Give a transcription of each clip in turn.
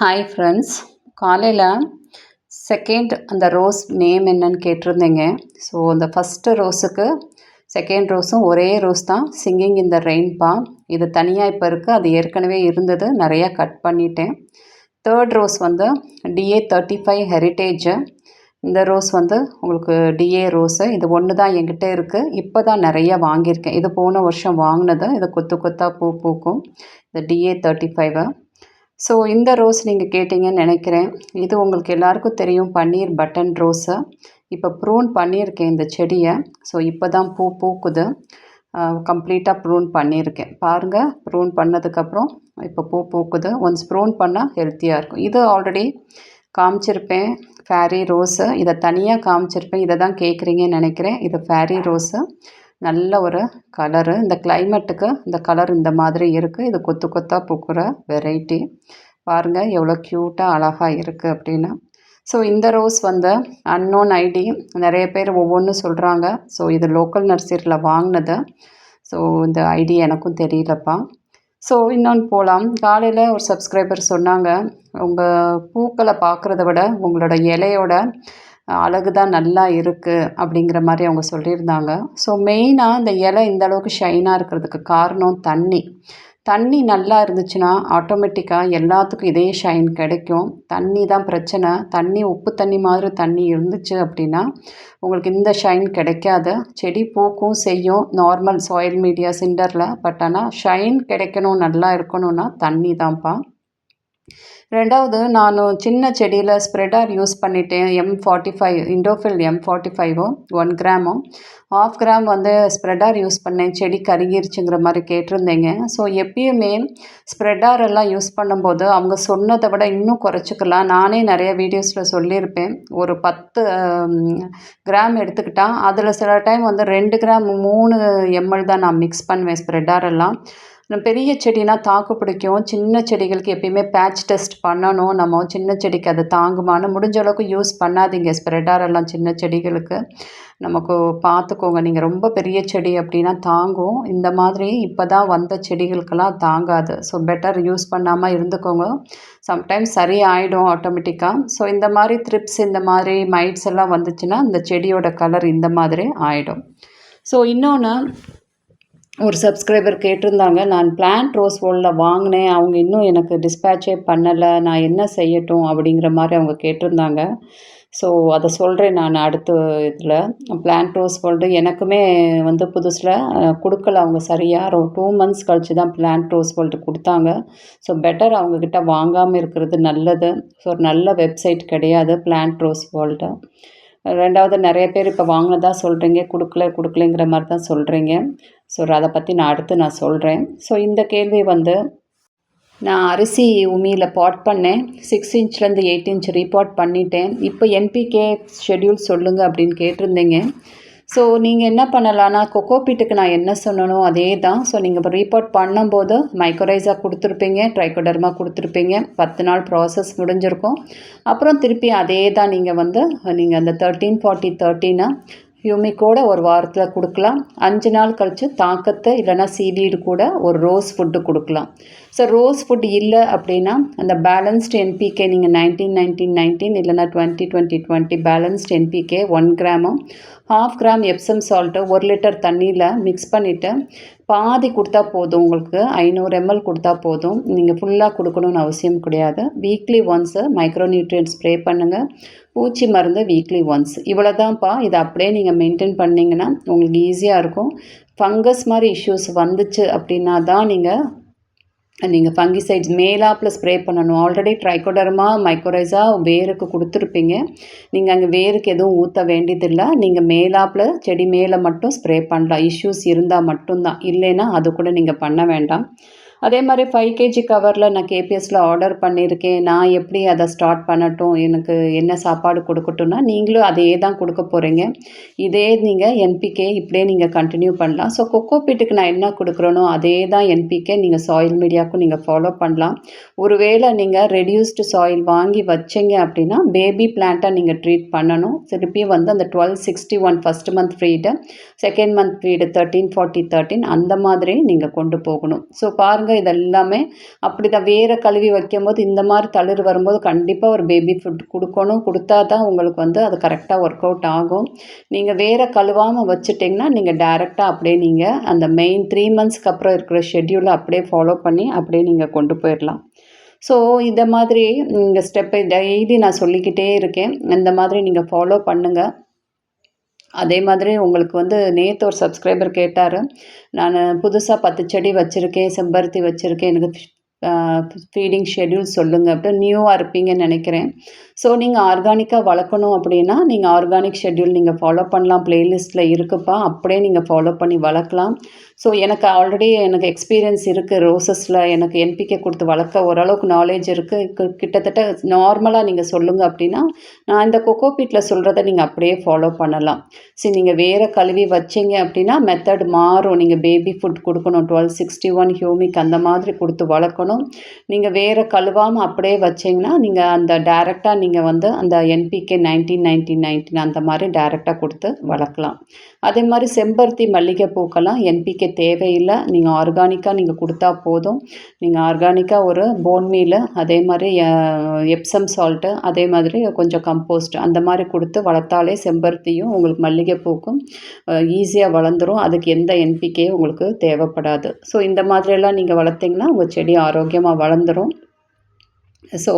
Hi friends காலையில் second அந்த rose name என்னன்னு கேட்டிருந்தீங்க. ஸோ அந்த ஃபஸ்ட்டு ரோஸுக்கு செகண்ட் ரோஸும் ஒரே ரோஸ் தான். சிங்கிங் இந்த ரெயின்பா இது தனியாக இப்போ இருக்குது அது ஏற்கனவே இருந்தது. நிறையா கட் பண்ணிட்டேன். தேர்ட் ரோஸ் வந்து டிஏ தேர்ட்டி ஃபைவ் ஹெரிட்டேஜு இந்த ரோஸ் வந்து உங்களுக்கு டிஏ ரோஸு இது ஒன்று தான் என்கிட்ட இருக்குது இப்போ தான் நிறையா வாங்கியிருக்கேன். இது போன வருஷம் வாங்கினது. இது கொத்து கொத்தாக பூ பூக்கும். இந்த டிஏ தேர்ட்டி ஃபைவை ஸோ இந்த ரோஸ் நீங்கள் கேட்டிங்கன்னு நினைக்கிறேன். இது உங்களுக்கு எல்லாருக்கும் தெரியும். பன்னீர் பட்டன் ரோஸு. இப்போ ப்ரூன் பண்ணியிருக்கேன் இந்த செடியை. ஸோ இப்போ தான் பூ பூக்குது. கம்ப்ளீட்டாக ப்ரூன் பண்ணியிருக்கேன். பாருங்கள் ப்ரூன் பண்ணதுக்கப்புறம் இப்போ பூ பூக்குது. ஒன்ஸ் ப்ரூன் பண்ணால் ஹெல்த்தியாக இருக்கும். இது ஆல்ரெடி காமிச்சிருப்பேன். Fairy rose. இதை தனியாக காமிச்சிருப்பேன். இதை தான் கேட்குறீங்கன்னு நினைக்கிறேன். இது ஃபேரி ரோஸு. நல்ல ஒரு கலரு இந்த கிளைமேட்டுக்கு இந்த கலர் இந்த மாதிரி இருக்குது இது கொத்து கொத்தாக பூக்கிற வெரைட்டி பாருங்கள் எவ்வளோ க்யூட்டாக அழகாக இருக்குது அப்படின்னு. ஸோ இந்த ரோஸ் வந்து அன்னோன் ஐடி நிறைய பேர் ஒவ்வொன்றும் சொல்கிறாங்க ஸோ இது லோக்கல் நர்சரியில் வாங்கினது. ஸோ இந்த ஐடி எனக்கும் தெரியலப்பா. ஸோ இன்னொன்று போகலாம் காலையில் ஒரு சப்ஸ்கிரைபர் சொன்னாங்க உங்கள் பூக்களை பார்க்குறத விட உங்களோட இலையோட அழகு தான் நல்லா இருக்குது அப்படிங்கிற மாதிரி அவங்க சொல்லியிருந்தாங்க. ஸோ மெயினாக இந்த இலை இந்த அளவுக்கு ஷைனாக இருக்கிறதுக்கு காரணம் தண்ணி. தண்ணி நல்லா இருந்துச்சுன்னா ஆட்டோமேட்டிக்காக எல்லாத்துக்கும் இதே ஷைன் கிடைக்கும். தண்ணி தான் பிரச்சனை. தண்ணி உப்பு தண்ணி மாதிரி தண்ணி இருந்துச்சு அப்படின்னா உங்களுக்கு இந்த ஷைன் கிடைக்காது. செடி பூக்கும் செய்யும். நார்மல் சாயில் மீடியா சிண்டரில் பட் ஆனால் ஷைன் கிடைக்கணும் நல்லா இருக்கணும்னா தண்ணி தான்ப்பா. ரெண்டாவது நான் சின்ன செடியில் ஸ்ப்ரெட்டார் யூஸ் பண்ணிட்டேன். M forty five Indofil M forty ஃபைவும் one கிராமும் ஆஃப் கிராம் வந்து ஸ்ப்ரெட்டார் யூஸ் பண்ணேன். செடி கருகிருச்சுங்கிற மாதிரி கேட்டிருந்தேங்க. ஸோ எப்பயுமே ஸ்ப்ரெட்டார் எல்லாம் யூஸ் பண்ணும்போது அவங்க சொன்னதை விட இன்னும் குறைச்சிக்கலாம். நானே நிறைய வீடியோஸில் சொல்லியிருப்பேன். ஒரு பத்து கிராம் எடுத்துக்கிட்டால் அதில் சில டைம் வந்து ரெண்டு கிராம் மூணு எம்எல் தான் நான் மிக்ஸ் பண்ணுவேன் ஸ்ப்ரெட்டார் எல்லாம். பெரிய செடினா தாக்கு பிடிக்கும். சின்ன செடிகளுக்கு எப்பயுமே பேட்ச் டெஸ்ட் பண்ணணும். நம்ம சின்ன செடிக்கு அதை தாங்குமான்னு முடிஞ்ச அளவுக்கு யூஸ் பண்ணாதீங்க. ஸ்ப்ரெட்டார் எல்லாம் சின்ன செடிகளுக்கு. நமக்கு பார்த்துக்கோங்க நீங்கள் ரொம்ப பெரிய செடி அப்படின்னா தாங்கும். இந்த மாதிரி இப்போ தான் வந்த செடிகளுக்கெல்லாம் தாங்காது. ஸோ பெட்டர் யூஸ் பண்ணாமல் இருந்துக்கோங்க. சம்டைம்ஸ் சரி ஆகிடும் ஆட்டோமேட்டிக்காக ஸோ இந்த மாதிரி த்ரிப்ஸ் இந்த மாதிரி மைட்ஸ் எல்லாம் வந்துச்சுன்னா இந்த செடியோட கலர் இந்த மாதிரி ஆகிடும் ஸோ இன்னொன்று ஒரு சப்ஸ்கிரைபர் கேட்டிருந்தாங்க நான் பிளான்ட் ரோஸ் வேர்ல்டில் வாங்கினேன் அவங்க இன்னும் எனக்கு டிஸ்பேச்சே பண்ணலை நான் என்ன செய்யட்டும்? அப்படிங்கிற மாதிரி அவங்க கேட்டிருந்தாங்க. ஸோ அதை சொல்கிறேன் நான் அடுத்த இதில். பிளான்ட் ரோஸ் வேர்ல்டு எனக்குமே வந்து புதுசில் கொடுக்கல அவங்க சரியாக ஒரு டூ மந்த்ஸ் கழித்து தான் பிளான்ட் ரோஸ் வேர்ல்டு கொடுத்தாங்க. ஸோ பெட்டர் அவங்கக்கிட்ட வாங்காமல் இருக்கிறது நல்லது. ஸோ ஒரு நல்ல வெப்சைட் கிடையாது பிளான்ட் ரோஸ் வேர்ல்டு ரெண்டாவது நிறைய பேர் இப்போ வாங்கினதா சொல்கிறீங்க கொடுக்கல கொடுக்கலைங்கிற மாதிரி தான் சொல்கிறீங்க ஸோ அதை பற்றி நான் அடுத்து நான் சொல்கிறேன் ஸோ இந்த கேள்வி வந்து நான் அரிசி உமியில் பாட் பண்ணேன். சிக்ஸ் இன்ச்லேருந்து எயிட் இன்ச் ரீபாட் பண்ணிட்டேன். இப்போ என்பிகே ஷெட்யூல் சொல்லுங்கள் அப்படின்னு கேட்டிருந்தீங்க. ஸோ நீங்கள் என்ன பண்ணலான்னா கொக்கோபீட்டுக்கு நான் என்ன சொன்னனோ அதே தான் ஸோ நீங்கள் இப்போ ரீபோர்ட் பண்ணும்போது மைக்ரோரைஸாக கொடுத்துருப்பீங்க ட்ரைகோடர்மா கொடுத்துருப்பீங்க. பத்து நாள் ப்ராசஸ் முடிஞ்சிருக்கும். அப்புறம் திருப்பி அதே தான் நீங்கள் வந்து நீங்கள் அந்த தேர்ட்டீன் ஃபார்ட்டி தேர்ட்டீனை ஹியூமிக்கோட ஒரு வாரத்தில் கொடுக்கலாம். அஞ்சு நாள் கழித்து தாக்கத்தை இல்லைனா சீவீடு கூட ஒரு ரோஸ் ஃபுட்டு கொடுக்கலாம். ஸோ ரோஸ் ஃபுட் இல்லை அப்படின்னா அந்த பேலன்ஸ்டு என்பிகே நீங்கள் நைன்டீன் நைன்டீன் நைன்டீன் இல்லைனா twenty twenty twenty balanced NPK one கிராமும் half gram Epsom salt ஒரு லிட்டர் தண்ணியில் மிக்ஸ் பண்ணிவிட்டு பாதி கொடுத்தா போதும் உங்களுக்கு ஐநூறு எம்எல் கொடுத்தா போதும். நீங்கள் ஃபுல்லாக கொடுக்கணுன்னு அவசியம் கிடையாது. Weekly once micro nutrient spray பண்ணுங்கள் பூச்சி மருந்து வீக்லி ஒன்ஸ் இவ்வளோ தான்ப்பா இதை அப்படியே நீங்கள் மெயின்டைன் பண்ணிங்கன்னா உங்களுக்கு ஈஸியாக இருக்கும். ஃபங்கஸ் மாதிரி இஷ்யூஸ் வந்துச்சு அப்படின்னா தான் நீங்கள் நீங்கள் ஃபங்கிசைட்ஸ் மேலாப்பில் ஸ்ப்ரே பண்ணணும். ஆல்ரெடி ட்ரைகோடர்மா மைக்ரோரைஸா வேருக்கு கொடுத்துருப்பீங்க. நீங்கள் அங்கே வேருக்கு எதுவும் ஊற்ற வேண்டியதில்லை. நீங்கள் மேலாப்பில் செடி மேலே மட்டும் ஸ்ப்ரே பண்ணலாம். இஷ்யூஸ் இருந்தால் மட்டும்தான். இல்லைன்னா அது கூட நீங்கள் பண்ண வேண்டாம். அதே மாதிரி ஃபைவ் கேஜி கவரில் நான் கேபிஎஸ்சில் ஆர்டர் பண்ணியிருக்கேன். நான் எப்படி அதை ஸ்டார்ட் பண்ணட்டும்? எனக்கு என்ன சாப்பாடு கொடுக்கட்டும்னா நீங்களும் அதே தான் கொடுக்க போகிறீங்க இதே நீங்கள் என்பிகே இப்படியே நீங்கள் கண்டினியூ பண்ணலாம். ஸோ கொக்கோ பீட்டுக்கு நான் என்ன கொடுக்குறேனோ அதே தான் என்பிகே நீங்கள் சாயில் மீடியாவுக்கும் நீங்கள் ஃபாலோ பண்ணலாம். ஒருவேளை நீங்கள் ரெடியூஸ்டு சாயில் வாங்கி வச்சிங்க அப்படின்னா பேபி பிளான்ட்டாக நீங்கள் ட்ரீட் பண்ணணும். திருப்பி வந்து அந்த twelve sixty one first month free second month free thirteen forty thirteen அந்த மாதிரி நீங்கள் கொண்டு போகணும். ஸோ பாருங்கள் பாருங்கள் இதெல்லாமே அப்படி தான் வேறு கழுவி வைக்கும்போது இந்த மாதிரி தளிர் வரும்போது கண்டிப்பாக ஒரு பேபி ஃபுட் கொடுக்கணும். கொடுத்தா தான் உங்களுக்கு வந்து அது கரெக்டாக ஒர்க் அவுட் ஆகும். நீங்கள் வேற கழுவாமல் வச்சுட்டிங்கன்னா நீங்கள் டேரெக்டாக அப்படியே நீங்கள் அந்த மெயின் த்ரீ மந்த்ஸ்க்கு அப்புறம் இருக்கிற ஷெட்யூலை அப்படியே ஃபாலோ பண்ணி அப்படியே நீங்கள் கொண்டு போயிடலாம் ஸோ இந்த மாதிரி நீங்கள் ஸ்டெப்பை டெய்லி நான் சொல்லிக்கிட்டே இருக்கேன். இந்த மாதிரி நீங்கள் ஃபாலோ பண்ணுங்கள் அதே மாதிரி உங்களுக்கு வந்து நேற்று ஒரு சப்ஸ்கிரைபர் கேட்டார். நான் புதுசாக பத்து செடி வச்சுருக்கேன் செம்பருத்தி வச்சுருக்கேன் எனக்கு ஃபீடிங் ஷெட்யூல் சொல்லுங்கள் அப்படின்னு நியூவாக இருப்பீங்கன்னு நினைக்கிறேன். ஸோ நீங்கள் ஆர்கானிக்காக வளர்க்கணும் அப்படின்னா நீங்கள் ஆர்கானிக் ஷெட்யூல் நீங்கள் ஃபாலோ பண்ணலாம். ப்ளேலிஸ்ட்டில் இருக்குப்பா. அப்படியே நீங்கள் ஃபாலோ பண்ணி வளர்க்கலாம். ஸோ எனக்கு ஆல்ரெடி எனக்கு எக்ஸ்பீரியன்ஸ் இருக்குது ரோசஸில் எனக்கு என்பிகே கொடுத்து வளர்க்க ஓரளவுக்கு நாலேஜ் இருக்குது கிட்டத்தட்ட நார்மலாக நீங்கள் சொல்லுங்கள் அப்படின்னா நான் இந்த கொக்கோ பீட்டில் சொல்கிறத நீங்கள் அப்படியே ஃபாலோ பண்ணலாம். சரி நீங்கள் வேறு கழுவி வச்சிங்க அப்படின்னா மெத்தட் மாறும். நீங்கள் பேபி ஃபுட் கொடுக்கணும். டுவெல் சிக்ஸ்டி ஒன் ஹியூமிக் அந்த மாதிரி கொடுத்து வளர்க்கணும். நீங்கள் வேறு கழுவாமல் அப்படியே வச்சிங்கன்னா நீங்கள் அந்த டேரெக்டாக நீங்கள் வந்து அந்த என்பிகே நைன்டீன் நைன்டீன் நைன்டீன் அந்த மாதிரி டேரெக்டாக கொடுத்து வளர்க்கலாம். அதே மாதிரி செம்பருத்தி மல்லிகை பூக்கெல்லாம் என்பிகே தேவையில்லை. நீங்கள் ஆர்கானிக்காக நீங்கள் கொடுத்தா போதும். நீங்கள் ஆர்கானிக்காக ஒரு போன்மீல் அதே மாதிரி எப்சம் சால்ட்டு அதே மாதிரி கொஞ்சம் கம்போஸ்ட் அந்த மாதிரி கொடுத்து வளர்த்தாலே செம்பருத்தியும் உங்களுக்கு மல்லிகை மல்லிகைப்பூக்கும் ஈஸியாக வளர்ந்துடும் அதுக்கு எந்த என்பிகே உங்களுக்கு தேவைப்படாது. ஸோ இந்த மாதிரியெல்லாம் நீங்கள் வளர்த்திங்கன்னா உங்கள் செடி ஆரோக்கியமாக வளர்ந்துடும் ஸோ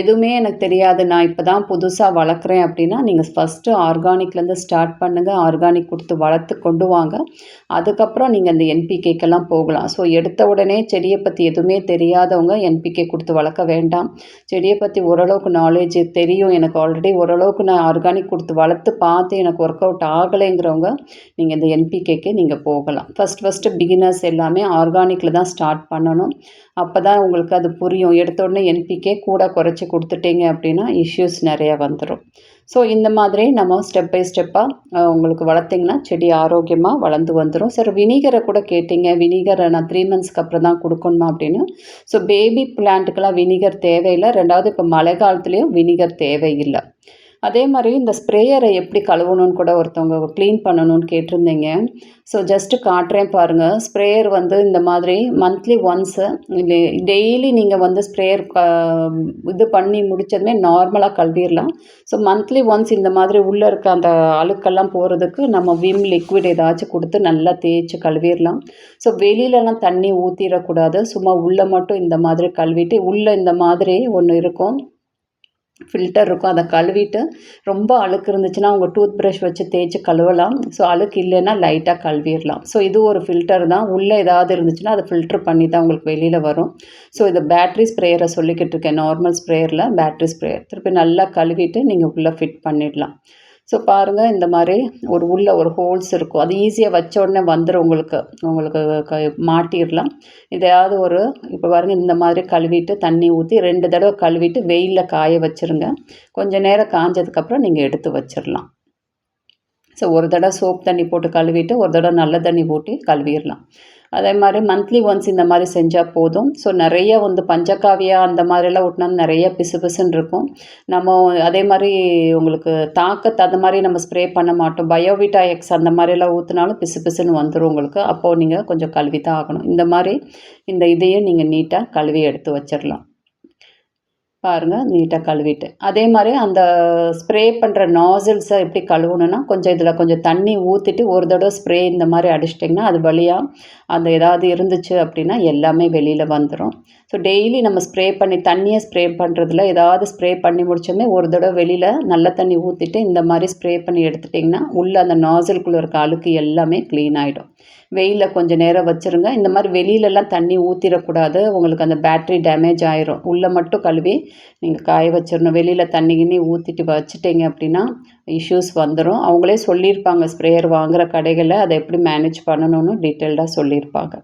எதுவுமே எனக்கு தெரியாது. நான் இப்போ தான் புதுசாக வளர்க்குறேன் அப்படின்னா நீங்கள் ஃபஸ்ட்டு ஆர்கானிக்லேருந்து ஸ்டார்ட் பண்ணுங்கள் ஆர்கானிக் கொடுத்து வளர்த்து கொண்டு வாங்க. அதுக்கப்புறம் நீங்கள் இந்த என்பிகேக்கெல்லாம் போகலாம். ஸோ எடுத்த உடனே செடியை பற்றி எதுவுமே தெரியாதவங்க என்பிகே கொடுத்து வளர்க்க வேண்டாம். செடியை பற்றி ஓரளவுக்கு நாலேஜ் தெரியும். எனக்கு ஆல்ரெடி ஓரளவுக்கு நான் ஆர்கானிக் கொடுத்து வளர்த்து பார்த்து எனக்கு ஒர்க் அவுட் ஆகலைங்கிறவங்க நீங்கள் இந்த என்பிகேக்கே நீங்கள் போகலாம். ஃபஸ்ட் ஃபஸ்ட்டு பிகினர்ஸ் எல்லாமே ஆர்கானிக்கில் தான் ஸ்டார்ட் பண்ணணும். அப்போ தான் உங்களுக்கு அது புரியும். எடுத்த உடனே என்பிகே கூட குறைச்சி கொடுத்துட்டீங்க அப்படின்னா இஷ்யூஸ் நிறையா வந்துடும் ஸோ இந்த மாதிரி நம்ம ஸ்டெப் பை ஸ்டெப்பாக உங்களுக்கு வளர்த்திங்கன்னா செடி ஆரோக்கியமாக வளர்ந்து வந்துடும் சார் வினிகரை கூட கேட்டிங்க. வினிகரை நான் த்ரீ மந்த்ஸ்க்கு அப்புறம் தான் கொடுக்கணுமா அப்படின்னு? ஸோ பேபி பிளான்ட்டுக்கெல்லாம் வினிகர் தேவையில்லை. ரெண்டாவது இப்போ மழை காலத்துலேயும் வினிகர் தேவையில்லை. அதே மாதிரி இந்த ஸ்ப்ரேயரை எப்படி கழுவணும்னு கூட ஒருத்தவங்க க்ளீன் பண்ணணும்னு கேட்டிருந்தீங்க. ஸோ ஜஸ்ட்டு காட்டுறேன் பாருங்கள் ஸ்ப்ரேயர் வந்து இந்த மாதிரி மந்த்லி ஒன்ஸு டெய்லி நீங்கள் வந்து ஸ்ப்ரேயர் இது பண்ணி முடித்ததுமே நார்மலாக கழுவிடலாம். ஸோ மந்த்லி ஒன்ஸ் இந்த மாதிரி உள்ளே இருக்க அந்த அழுக்கெல்லாம் போகிறதுக்கு நம்ம விம் லிக்விட் ஏதாச்சும் கொடுத்து நல்லா தேய்ச்சி கழுவிடலாம். ஸோ வெளியிலலாம் தண்ணி ஊற்றிடக்கூடாது சும்மா உள்ளே மட்டும் இந்த மாதிரி கழுவிட்டு உள்ளே இந்த மாதிரி ஒன்று இருக்கும். ஃபில்டர் இருக்கும். அதை கழுவிட்டு ரொம்ப அழுக்கு இருந்துச்சுன்னா அவங்க டூத் ப்ரஷ் வச்சு தேய்ச்சி கழுவலாம். ஸோ அழுக்கு இல்லைன்னா லைட்டாக கழுவிடலாம். ஸோ இது ஒரு ஃபில்டர் தான். உள்ளே ஏதாவது இருந்துச்சுன்னா அதை ஃபில்ட்ரு பண்ணி தான் உங்களுக்கு வெளியில் வரும். ஸோ இது பேட்ரி ஸ்ப்ரேயரை சொல்லிக்கிட்டு இருக்கேன். நார்மல் ஸ்ப்ரேயரில் பேட்ரி ஸ்ப்ரேயர் திருப்பி நல்லா கழுவிட்டு நீங்கள் உள்ளே ஃபிட் பண்ணிடலாம். ஸோ பாருங்கள் இந்த மாதிரி ஒரு உள்ள ஒரு ஹோல்ஸ் இருக்கும். அது ஈஸியாக வச்ச உடனே வந்துடும் உங்களுக்கு. உங்களுக்கு க மாட்டிடலாம். இதையாவது ஒரு இப்போ பாருங்கள் இந்த மாதிரி கழுவிட்டு தண்ணி ஊற்றி ரெண்டு தடவை கழுவிட்டு வெயிலில் காய வச்சுருங்க. கொஞ்சம் நேரம் காஞ்சதுக்கப்புறம் நீங்கள் எடுத்து வச்சிடலாம் ஸோ ஒரு தடவை சோப் தண்ணி போட்டு கழுவிட்டு ஒரு தடவை நல்ல தண்ணி ஊட்டி கழுவிடலாம் அதே மாதிரி மந்த்லி ஒன்ஸ் இந்த மாதிரி செஞ்சால் போதும். ஸோ நிறைய வந்து பஞ்சகாவியா அந்த மாதிரிலாம் ஊட்டினா நிறைய பிசு பிசுன்னு இருக்கும். நம்ம அதே மாதிரி உங்களுக்கு தாக்கத்து அந்த மாதிரி நம்ம ஸ்ப்ரே பண்ண மாட்டோம். பயோவிட்டா எக்ஸ் அந்த மாதிரிலாம் ஊற்றினாலும் பிசு பிசுன்னு வந்துடும் உங்களுக்கு. அப்போது நீங்கள் கொஞ்சம் கழுவி தான் ஆகணும். இந்த மாதிரி இந்த இதையும் நீங்கள் நீட்டாக கழுவி எடுத்து வச்சிடலாம். பாருங்கள் நீட்டாக கழுவிட்டு. அதே மாதிரி அந்த ஸ்ப்ரே பண்ணுற நாசில்ஸை எப்படி கழுவணுன்னா கொஞ்சம் இதில் கொஞ்சம் தண்ணி ஊற்றிட்டு ஒரு தடவை ஸ்ப்ரே இந்த மாதிரி அடிச்சிட்டிங்கன்னா அது வழியாக அந்த ஏதாவது இருந்துச்சு அப்படின்னா எல்லாமே வெளியில் வந்துடும் ஸோ டெய்லி நம்ம ஸ்ப்ரே பண்ணி தண்ணியை ஸ்ப்ரே பண்ணுறதுல ஏதாவது ஸ்ப்ரே பண்ணி முடிச்சோமே ஒரு தடவை வெளியில் நல்ல தண்ணி ஊற்றிட்டு இந்த மாதிரி ஸ்ப்ரே பண்ணி எடுத்துட்டிங்கன்னா உள்ளே அந்த நாசில்குள்ளே இருக்க அழுக்கு எல்லாமே க்ளீன் ஆகிடும் வெயிலில் கொஞ்சம் நேரம் வச்சுருங்க. இந்த மாதிரி வெளியிலலாம் தண்ணி ஊற்றிடக்கூடாது உங்களுக்கு அந்த பேட்ரி டேமேஜ் ஆயிரும். உள்ளே மட்டும் கழுவி நீங்கள் காய வச்சிடணும் வெளியில் தண்ணி கிண்ணி ஊற்றிட்டு வச்சுட்டீங்க அப்படின்னா இஷ்யூஸ் வந்துடும் அவங்களே சொல்லியிருப்பாங்க ஸ்ப்ரேயர் வாங்குகிற கடைகளில் அதை எப்படி மேனேஜ் பண்ணணும்னு டீட்டெயில்டாக சொல்லியிருப்பாங்க.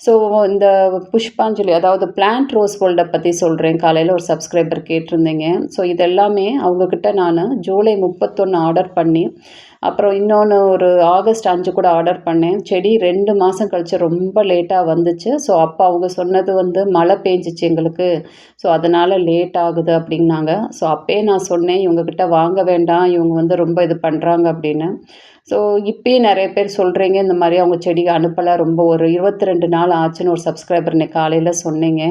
ஸோ இந்த புஷ்பாஞ்சலி அதாவது பிளான்ட் ரோஸ் ஹோல்டை பற்றி சொல்கிறேன் காலையில் ஒரு சப்ஸ்கிரைபர் கேட்டிருந்தீங்க. ஸோ இதெல்லாமே அவங்கக்கிட்ட நான் ஜூலை முப்பத்தொன்று ஆர்டர் பண்ணி அப்புறம் இன்னொன்று ஒரு ஆகஸ்ட் அஞ்சு கூட ஆர்டர் பண்ணேன். செடி ரெண்டு மாதம் கழித்து ரொம்ப லேட்டாக வந்துச்சு. ஸோ அப்போ அவங்க சொன்னது வந்து மழை பெஞ்சிச்சு எங்களுக்கு. ஸோ அதனால் லேட் ஆகுது அப்படின்னாங்க. ஸோ அப்போயே நான் சொன்னேன் இவங்கக்கிட்ட வாங்க வேண்டாம் இவங்க வந்து ரொம்ப இது பண்ணுறாங்க அப்படின்னு. ஸோ இப்போயே நிறைய பேர் சொல்கிறீங்க இந்த மாதிரி அவங்க செடி அனுப்பலை ரொம்ப ஒரு இருபத்தி ரெண்டு நாள் ஆச்சுன்னு ஒரு சப்ஸ்கிரைபர் இன்னைக்கு காலையில் சொன்னீங்க.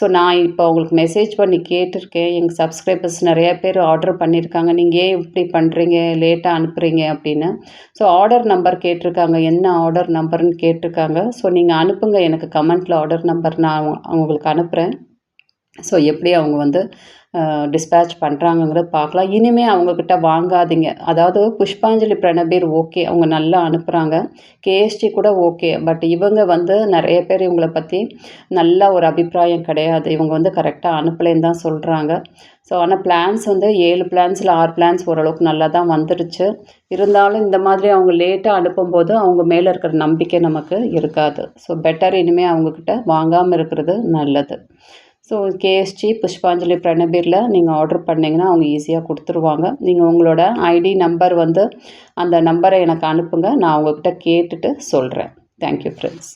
ஸோ நான் இப்போ உங்களுக்கு மெசேஜ் பண்ணி கேட்டிருக்கேன். எங்கள் சப்ஸ்கிரைபர்ஸ் நிறைய பேர் ஆர்டர் பண்ணியிருக்காங்க. நீங்கள் ஏன் இப்படி பண்ணுறீங்க லேட்டாக அனுப்புகிறீங்க அப்படின்னு. ஸோ ஆர்டர் நம்பர் கேட்டிருக்காங்க. என்ன ஆர்டர் நம்பர்னு கேட்டிருக்காங்க. ஸோ நீங்கள் அனுப்புங்க. எனக்கு கமெண்ட்டில் ஆர்டர் நம்பர் நான் அவங்க- அவங்களுக்கு அனுப்புகிறேன் ஸோ எப்படி அவங்க வந்து டிஸ்பேட்ச் பண்ணுறாங்கங்கிறத பார்க்கலாம். இனிமேல் அவங்கக்கிட்ட வாங்காதீங்க. அதாவது புஷ்பாஞ்சலி பிரணபீர் ஓகே அவங்க நல்லா அனுப்புகிறாங்க கேஎஸ்டி கூட ஓகே. பட் இவங்க வந்து நிறைய பேர் இவங்களை பற்றி நல்ல ஒரு அபிப்பிராயம் கிடையாது. இவங்க வந்து கரெக்டாக அனுப்பலேன்னு தான் சொல்கிறாங்க ஸோ ஆனால் பிளான்ஸ் வந்து ஏழு பிளான்ஸில் ஆறு பிளான்ஸ் ஓரளவுக்கு நல்லா தான் வந்துடுச்சு. இருந்தாலும் இந்த மாதிரி அவங்க லேட்டாக அனுப்பும்போது அவங்க மேலே இருக்கிற நம்பிக்கை நமக்கு இருக்காது. ஸோ பெட்டர் இனிமேல் அவங்கக்கிட்ட வாங்காமல் இருக்கிறது நல்லது. ஸோ கேஎஸ்டி புஷ்பாஞ்சலி பிரணபீரில் நீங்கள் ஆர்டர் பண்ணிங்கன்னா அவங்க ஈஸியாக கொடுத்துருவாங்க. நீங்கள் உங்களோட ஐடி நம்பர் வந்து அந்த நம்பரை எனக்கு அனுப்புங்க. நான் உங்ககிட்ட கேட்டுட்டு சொல்கிறேன் தேங்க்யூ ஃப்ரெண்ட்ஸ்